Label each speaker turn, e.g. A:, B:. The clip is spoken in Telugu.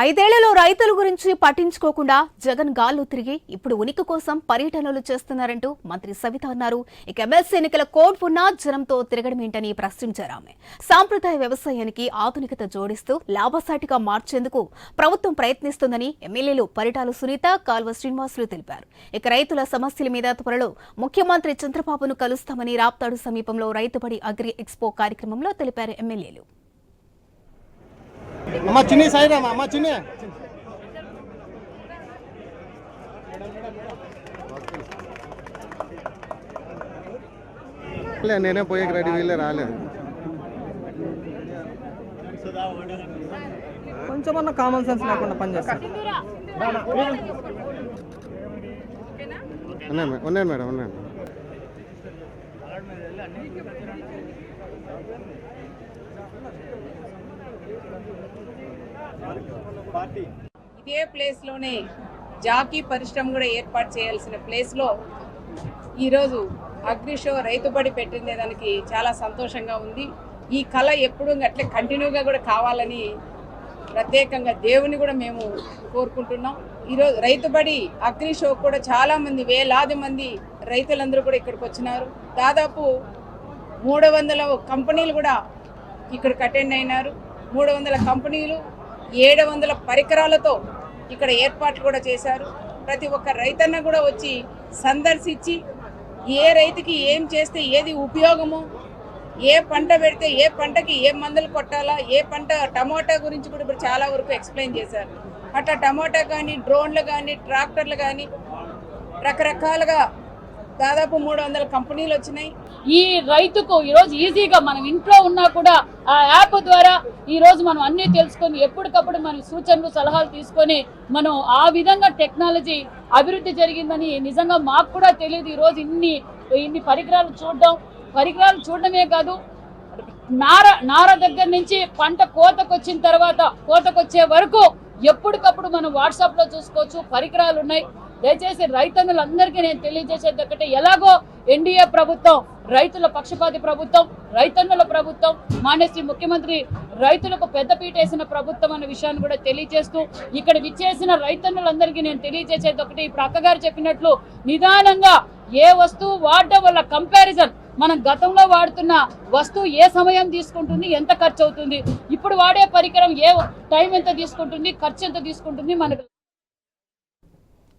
A: ఐదేళ్ళలో రైతుల గురించి పట్టించుకోకుండా జగన్ గాల్లో తిరిగి ఇప్పుడు ఉనికి కోసం పర్యటనలు చేస్తున్నారంటూ మంత్రి సవిత అన్నారు. ఇక ఎమ్మెల్సీ ఎన్నికల కోడ్ ఉన్నా జనంతో తిరగడమేంటని ప్రశ్నించారు ఆమె. సాంప్రదాయ వ్యవసాయానికి ఆధునికత జోడిస్తూ లాభసాటిగా మార్చేందుకు ప్రభుత్వం ప్రయత్నిస్తుందని ఎమ్మెల్యేలు పరిటాలు సునీత కాల్వ శ్రీనివాసులు తెలిపారు. ఇక రైతుల సమస్యల మీద త్వరలో ముఖ్యమంత్రి చంద్రబాబును కలుస్తామని రాప్తాడు సమీపంలో రైతుబడి అగ్రి ఎక్స్పో కార్యక్రమంలో తెలిపారు ఎమ్మెల్యేలు.
B: అమ్మ చిన్ని సాయిరామ్ అమ్మ చిన్ని. లే నేనే పోయేకి రెడీ వీళ్ళే రాలేదు
C: కొంచెమన్నా కామన్ సెన్స్ లేకుండా పనిచేస్తారు
B: ఉన్నాను ఉన్నాను మేడం ఉన్నాను
D: ఇదే ప్లేస్లోనే జాకీ పరిశ్రమ కూడా ఏర్పాటు చేయాల్సిన ప్లేస్లో ఈరోజు అగ్రి షో రైతుబడి పెట్టిందే దానికి చాలా సంతోషంగా ఉంది. ఈ కళ ఎప్పుడు అట్లే కంటిన్యూగా కూడా కావాలని ప్రత్యేకంగా దేవుని కూడా మేము కోరుకుంటున్నాం. ఈరోజు రైతుబడి అగ్రి షో కూడా చాలామంది వేలాది మంది రైతులందరూ కూడా ఇక్కడికి వచ్చినారు. దాదాపు మూడు వందల కంపెనీలు కూడా ఇక్కడికి అటెండ్ అయినారు. మూడు వందల కంపెనీలు ఏడు వందల పరికరాలతో ఇక్కడ ఏర్పాట్లు కూడా చేశారు. ప్రతి ఒక్క రైతన్న కూడా వచ్చి సందర్శించి ఏ రైతుకి ఏం చేస్తే ఏది ఉపయోగము ఏ పంట పెడితే ఏ పంటకి ఏ మందులు కొట్టాలా ఏ పంట టమోటా గురించి కూడా ఇప్పుడు చాలా వరకు ఎక్స్ప్లెయిన్ చేశారు. అట్లా టమోటా కానీ డ్రోన్లు కానీ ట్రాక్టర్లు కానీ రకరకాలుగా దాదాపు మూడు వందల కంపెనీలు వచ్చినాయి.
E: ఈ రైతుకు ఈరోజు ఈజీగా మనం ఇంట్లో ఉన్నా కూడా ఆ యాప్ ద్వారా ఈరోజు మనం అన్నీ తెలుసుకొని ఎప్పటికప్పుడు మన సూచనలు సలహాలు తీసుకొని మనం ఆ విధంగా టెక్నాలజీ అభివృద్ధి జరిగిందని నిజంగా మాకు కూడా తెలియదు. ఈరోజు ఇన్ని ఇన్ని పరికరాలు చూడడం పరికరాలు చూడడమే కాదు నార నార దగ్గర నుంచి పంట కోతకు వచ్చిన తర్వాత కోతకు వచ్చే వరకు ఎప్పటికప్పుడు మనం వాట్సాప్లో చూసుకోవచ్చు పరికరాలు ఉన్నాయి. దయచేసి రైతన్నులందరికీ నేను తెలియజేసేది ఒకటి ఎలాగో ఎన్డీఏ ప్రభుత్వం రైతుల పక్షపాతి ప్రభుత్వం రైతన్నుల ప్రభుత్వం మానేసి ముఖ్యమంత్రి రైతులకు పెద్దపీట వేసిన ప్రభుత్వం అనే విషయాన్ని కూడా తెలియజేస్తూ ఇక్కడ విచ్చేసిన రైతన్నులందరికీ నేను తెలియజేసేది ఒకటి. ఇప్పుడు అక్కగారు చెప్పినట్లు నిదానంగా ఏ వస్తువు వాడడం వల్ల కంపారిజన్ మనం గతంలో వాడుతున్న వస్తువు ఏ సమయం తీసుకుంటుంది ఎంత ఖర్చు అవుతుంది ఇప్పుడు వాడే పరికరం ఏ టైం ఎంత తీసుకుంటుంది ఖర్చు ఎంత తీసుకుంటుంది మనకు